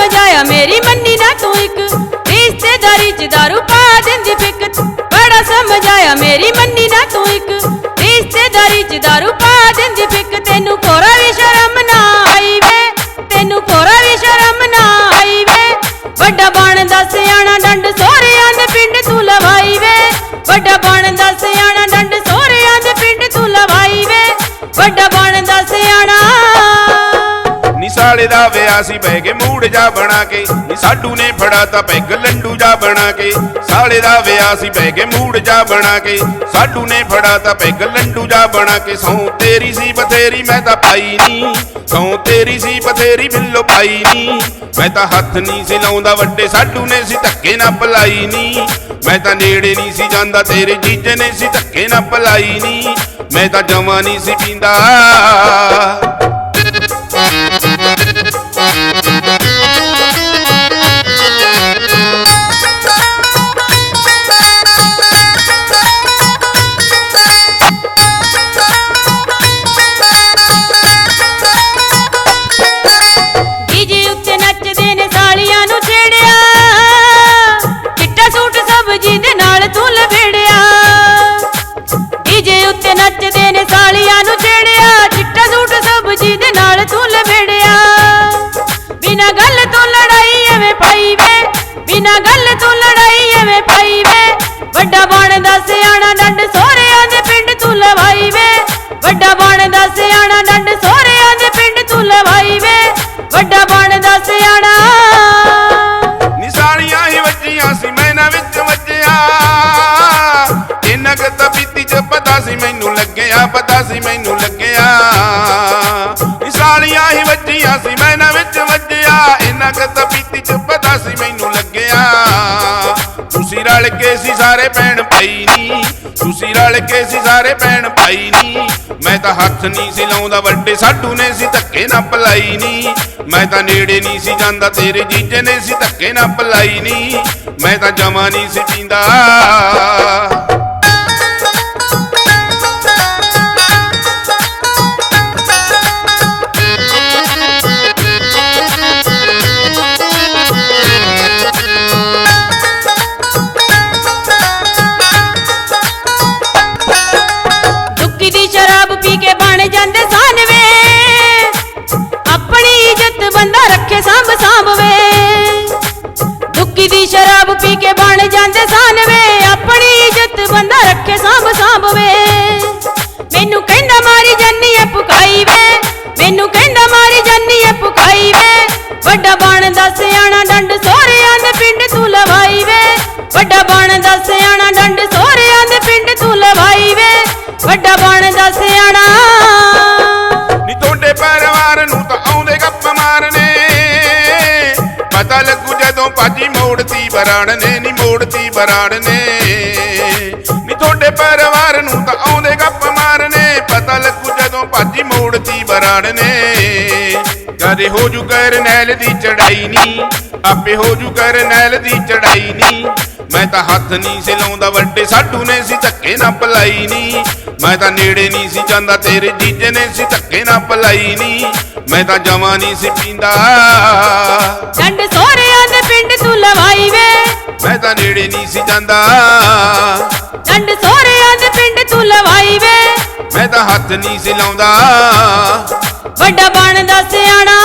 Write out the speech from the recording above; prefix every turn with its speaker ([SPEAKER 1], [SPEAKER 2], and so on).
[SPEAKER 1] ਸਮਝਾਇਆ ਮੇਰੀ ਮੰਨੀ ਨਾ ਤੂੰ ਇੱਕ। ਰਿਸ਼ਤੇਦਾਰੀ ਚ ਦਾਰੂ ਪਾ ਦਿੰਦੀ ਫਿਕ। ਬੜਾ ਸਮਝਾਇਆ ਮੇਰੀ ਮੰਨੀ ਨੀ ਦਾ
[SPEAKER 2] ਵਿਆਹ ਸੀ ਬਹਿ ਕੇ ਮੂੜ ਜਾ ਬਣਾ ਕੇ। ਨੀ ਸਾਡੂ ਨੇ ਫੜਾ ਤਾਂ ਪੈਗ ਲੰਡੂ ਜਾ ਬਣਾ ਕੇ। ਸਾਲੇ ਦਾ ਵਿਆਹ ਸੀ ਬਹਿ ਕੇ ਮੂੜ ਜਾ ਬਣਾ ਕੇ। ਸਾਡੂ ਨੇ ਫੜਾ ਤਾਂ ਪੈਗ ਲੰਡੂ ਜਾ ਬਣਾ ਕੇ। ਸੌ ਤੇਰੀ ਸੀ, ਬਥੇਰੀ ਮੈਂ ਤਾਂ ਪਾਈ ਨੀ। ਸੌ ਤੇਰੀ ਸੀ, ਬਥੇਰੀ ਬਿੱਲੋ ਪਾਈ ਨੀ। ਮੈਂ ਤਾਂ ਹੱਥ ਨਹੀਂ ਸੀ ਲਾਉਂਦਾ, ਵੱਡੇ ਸਾਡੂ ਨੇ ਸੀ, ਧੱਕੇ ਨਾ ਪਲਾਈ ਨੀ। ਮੈਂ ਤਾਂ ਨੇੜੇ ਨਹੀਂ ਸੀ ਜਾਂਦਾ, ਤੇਰੇ ਜੀਜੇ ਨੇ ਸੀ, ਧੱਕੇ ਨਾ ਪਲਾਈ ਨੀ। ਮੈਂ ਤਾਂ ਜਮਾ ਨਹੀਂ ਸੀ ਪੀਂਦਾ। তুলবে ਇਹਨਾਂ ਕਿ ਚ ਪਤਾ ਸੀ, ਮੈਨੂੰ ਲੱਗਿਆ, ਪਤਾ ਸੀ, ਮੈਨੂੰ ਲੱਗਿਆ। ਨਿਸ਼ਾਨੀਆਂ ਹੀ ਵੱਜੀਆਂ ਸੀ ਮੈਨਾ ਵਿੱਚ ਵੱਜਿਆ। ਇਹਨਾਂ ਕਿ ਤਾਂ ਚ ਪਤਾ ਸੀ, ਮੈਨੂੰ ਲੱਗਿਆ। ਤੁਸੀਂ ਰਲ ਕੇ ਸੀ, ਸਾਰੇ ਭੈਣ ਭਾਈ ਨੀ। ਤੁਸੀਂ ਰਲ ਕੇ ਸੀ, ਸਾਰੇ ਭੈਣ ਭਾਈ ਨੀ। ਮੈਂ ਤਾਂ ਹੱਥ ਨਹੀਂ ਸੀ ਲਾਉਂਦਾ, ਵੱਡੇ ਸਾਡੂ ਨੇ ਸੀ, ਧੱਕੇ ਨਾ ਪਲਾਈ ਨੀ। ਮੈਂ ਤਾਂ ਨੇੜੇ ਨਹੀਂ ਸੀ ਜਾਂਦਾ, ਤੇਰੇ ਜੀਜੇ ਨੇ ਸੀ, ਧੱਕੇ ਨਾ ਪਲਾਈ ਨੀ। ਮੈਂ ਤਾਂ ਜਮਾ ਨਹੀਂ ਸੀ ਪੀਂਦਾ।
[SPEAKER 1] ਪੀ ਕੇ ਬਣ ਜਾਂਦੇ ਸਾਨਵੇ। ਆਪਣੀ ਇੱਜ਼ਤ ਬੰਦਾ ਰੱਖੇ ਸਾਂਭ ਸਾਂਭਵੇ। ਮੈਨੂੰ ਕਹਿੰਦਾ ਮਾਰੀ ਜਾਨੀ ਐ ਪੁਕਾਈ ਵੇ ਮੈਨੂੰ ਕਹਿੰਦਾ ਮਾਰੀ ਜਾਨੀ ਐ ਪੁਕਾਈ ਵੇ ਵੱਡਾ ਬਣਦਾ ਸਿਆਣਾ ਡੰਡ ਸੋਹਰਿਆਂ ਦੇ ਪਿੰਡ ਤੂੰ ਲਵਾਈ ਵੇ ਵੱਡਾ ਬਣਦਾ ਸਿਆਣਾ
[SPEAKER 2] ਮੋੜਤੀ ਬਰਾੜ ਨੇ, ਨੀ ਮੋੜਤੀ ਬਰਾੜ ਨੇ। ਨੀ ਤੁਹਾਡੇ ਪਰਿਵਾਰ ਨੂੰ ਤਾਂ ਆਉਂਦੇ ਗੱਪ ਮਾਰਨੇ, ਪਤਾ ਲੱਗੂ ਜਦੋਂ ਭਾਜੀ ਮੋੜਤੀ ਬਰਾੜ ਨੇ। ਕਦੇ ਹੋ ਜੂ ਕਰਨੈਲ ਦੀ ਚੜਾਈ ਨੀ, ਆਪੇ ਹੋ ਜੂ ਕਰਨੈਲ ਦੀ ਚੜਾਈ ਨੀ। ਮੈਂ ਤਾਂ ਹੱਥ ਨਹੀਂ ਸੀ ਲਾਉਂਦਾ, ਵੱਡੇ ਸਾਡੂ ਨੇ ਸੀ ਧੱਕੇ ਨਾ ਪਲਾਈ ਨੀ। ਮੈਂ ਤਾਂ ਨੇੜੇ ਨਹੀਂ ਸੀ ਜਾਂਦਾ, ਤੇਰੇ ਜੀਜੇ ਨੇ ਸੀ ਧੱਕੇ ਨਾ ਪਲਾਈ ਨੀ। ਮੈਂ ਤਾਂ ਜਮਾ ਨਹੀਂ ਸੀ ਪੀਂਦਾ। ਤਾਂ ਨੇੜੇ ਨਹੀਂ ਸੀ ਜਾਂਦਾ।
[SPEAKER 1] ਡੰਡ ਸੋਹਰਿਆਂ ਦੇ ਪਿੰਡ ਤੂੰ ਲਵਾਈ ਵੇ।
[SPEAKER 2] ਮੈਂ ਤਾਂ ਹੱਥ ਨਹੀਂ ਸੀ ਲਾਉਂਦਾ।
[SPEAKER 1] ਵੱਡਾ ਬਣਦਾ ਸਿਆਣਾ।